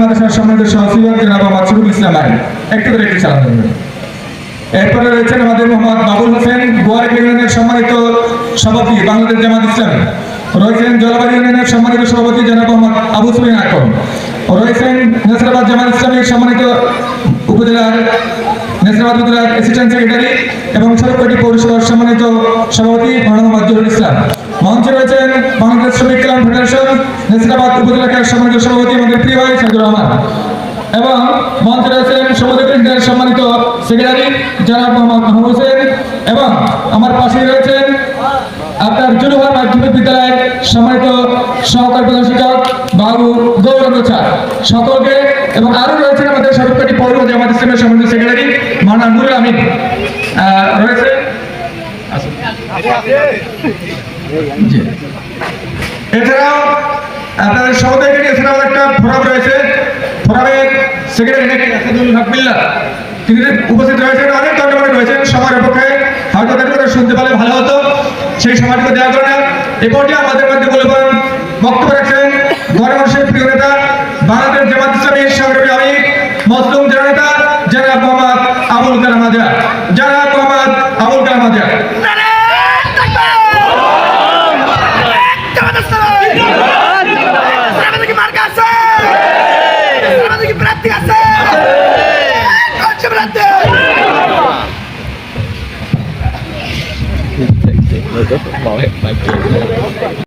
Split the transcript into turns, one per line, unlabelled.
মাদ্রাসার সম্মানিত জনাব ইসলাম আইন একটু করে একটু এরপরে রয়েছেন আমাদের মোহাম্মদ বাবুল হোসেন, গোয়ার ইউনিয়নের সম্মানিত সভাপতি, বাংলাদেশ জামাত ইসলাম। রয়েছেন জলবায়ু ইউনিয়নের সম্মানিত সভাপতি জনাব মোহাম্মদ আবু আকম রয়েছেন নেসরাবাদ জামাত ইসলামের সম্মানিত উপজেলার, নেসরাবাদ উপজেলার অ্যাসিস্ট্যান্ট সেক্রেটারি এবং সরকারি পৌরসভার সম্মানিত সভাপতি মোহাম্মদ ইসলাম। মঞ্চে রয়েছেন বাংলাদেশ শ্রমিক কল্যাণ ফেডারেশন নেসরাবাদ উপজেলা ক্লাব সম্মানিত সভাপতি আমাদের প্রিয় ভাই সাইদুর রহমান। এবং মঞ্চে রয়েছেন সমাজের প্রেসিডেন্টের সম্মানিত সেক্রেটারি জনাব মোহাম্মদ মাহমুদ হোসেন। এবং আমার পাশে রয়েছেন আপনার জুলুভার মাধ্যমিক বিদ্যালয়ের সম্মানিত সহকারী প্রধান শিক্ষক বাবু গৌরব চা সকলকে এবং আরও রয়েছেন আমাদের সরকারি পৌর জামাত ইসলামের সম্মানিত সেক্রেটারি মানা নুরুল আমিন। রয়েছে। এছাড়াও আপনাদের সহযোগী এছাড়াও একটা ফোরাম রয়েছে। ফোরামের সেক্রেটারি তিনি উপস্থিত রয়েছেন, অনেক ধন্যবাদ রয়েছেন সবার অপেক্ষায় হয়তো তাদের কথা শুনতে পারলে ভালো হতো। সেই সময়টুকু দেওয়া করে না। এ আমাদের মধ্যে মূল্যবান বক্তব্য রাখছেন গণমানুষের প্রিয় নেতা বাংলাদেশ জামাত ইসলামী সংগ্রামী আমি মজলুম জননেতা Mohammad người có
mỏi mà chịu